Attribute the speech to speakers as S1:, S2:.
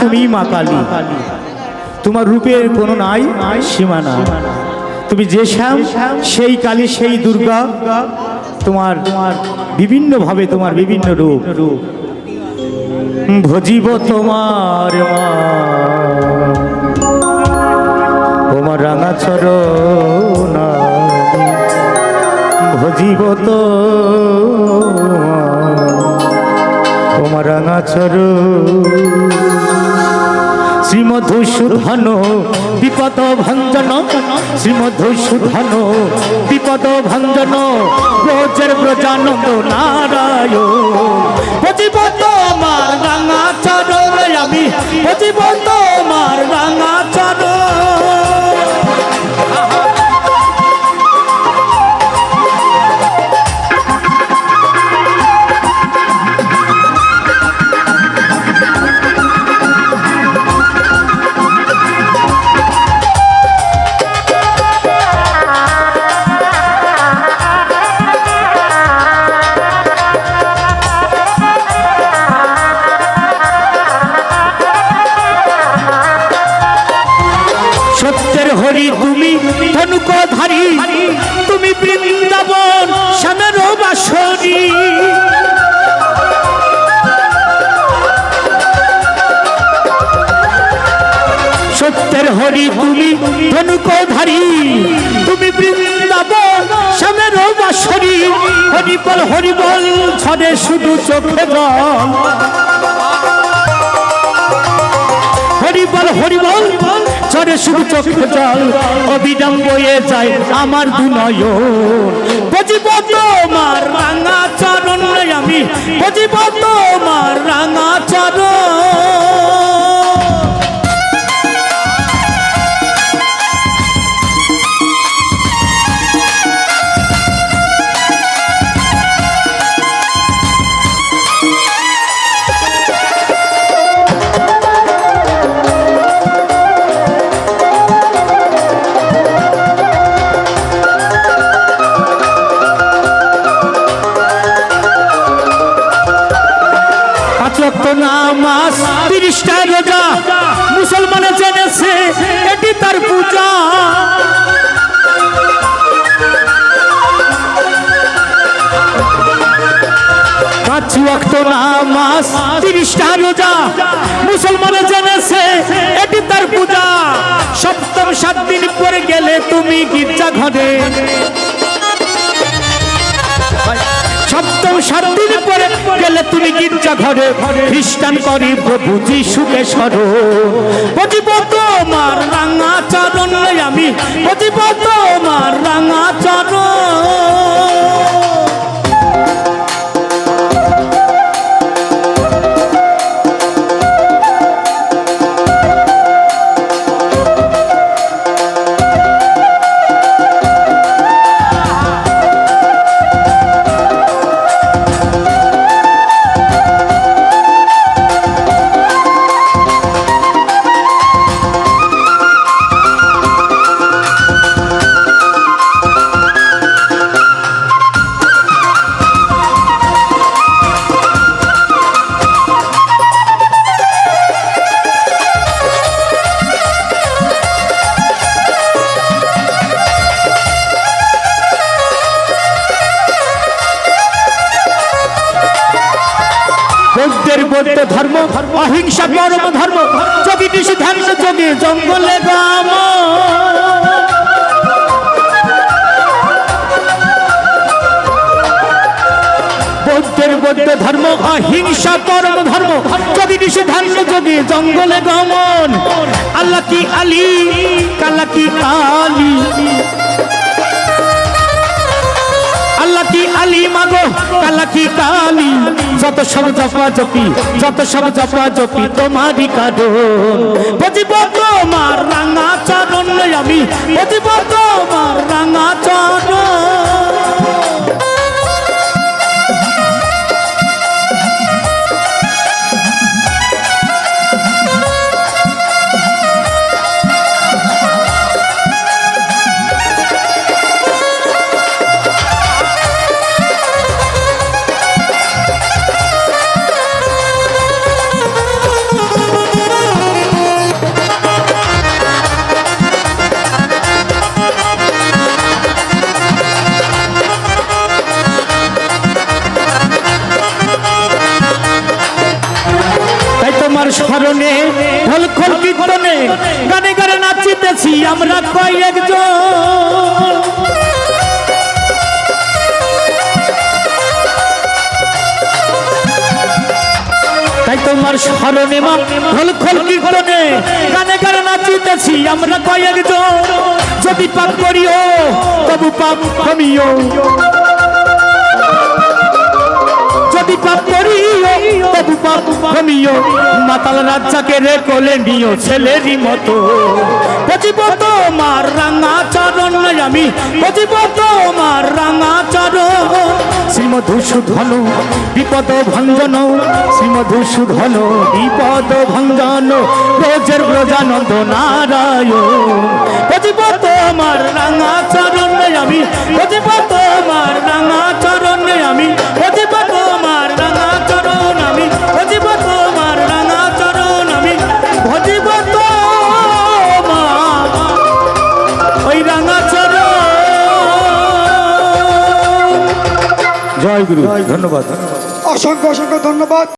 S1: তুমি মা কালী। তোমার রূপের কোনো নাই, সীমানা। তুমি যে শ্যাম, সেই কালী, সেই দুর্গা। তোমার তোমার বিভিন্নভাবে তোমার বিভিন্ন রূপ। ভজিব তোমার তোমার রাঙা চরণ ভজিব তো তোমার রাঙা চরণ শ্রীমধুসূধন বিপদ ভঞ্জন শ্রীমধুসূধন বিপদ ভঞ্জন ব্রজের ব্রজানন্দ নারায়ণ ভজিব ধনুকধারী তুমি বৃন্দাবন শ্যামের বাসরী সত্যের হরি, তুমি ধনুকধারী, তুমি বৃন্দাবন শ্যামের বাসরী হরিবল হরিবল ছড়ে শুধু চোখে জল। হরিবল হরিবল চরে শুধু চক্ষু জল অবিরাম বয়ে যায় আমার দুনয় বজিব তোমার রাঙা চরণ আমি। বজিব তোমার রাঙা চরণ নামাজ, তিরিশটা রোজা মুসলমানে জেনেছে, এটি তার পূজা। নামাজ, তিরিশটা রোজা মুসলমানে জেনেছে, এটি তার পূজা। সপ্তম সাত দিন পরে গেলে তুমি গির্জা ঘরে। সপ্তম সাত দিন গেলে তুমি গির্জা ঘরে, খ্রিস্টান করি প্রভু যিশুকে সরো বজিব তোমার রাঙা চরণ আমি বজিব বৌদ্ধের বৌদ্ধ ধর্ম, অহিংসা, পরম ধর্ম যোগী ঋষি ধ্যান যোগে জঙ্গলে গ্রাম বৌদ্ধের বৌদ্ধ ধর্ম, অহিংসা, পরম ধর্ম ঋষি ধ্যান যোগে জঙ্গলে গমন। আল্লাহ কি আলী, কাল্লা কি কালী? আল্লাহ কি আলী মাগো কালা কি কালী যত সব জপা জপি, যত সব জপা জপি, তোমারই কারণ বুঝিব তোমার স্মরণে ঢোল খোল কীর্তনে, গানে গানে নাচিতেছি আমরা কয়েকজন তাই তোমার স্মরণে মা, খোল কীর্তনে, গানে গানে নাচিতেছি আমরা কয়েকজন যদি পাপ করিও, তবু পাপ কমিও। যদি মাতাল রাজ্জাকে রে কোলে নিও ছেলেরই মতো। বজিব তোমার রাঙা চরণ, আমি বজিব তোমার রাঙা চরণ। শ্রীমধুসূধন বিপদ ভঞ্জন শ্রীমধুসূধন বিপদ ভঞ্জন ব্রজের ব্রজানন্দ নারায়ণ। বজিব তোমার রাঙা চরণ, আমি বজিব তোমার রাঙা চরণ, আমি জয় গুরু। ধন্যবাদ।
S2: অসংখ্য অসংখ্য ধন্যবাদ।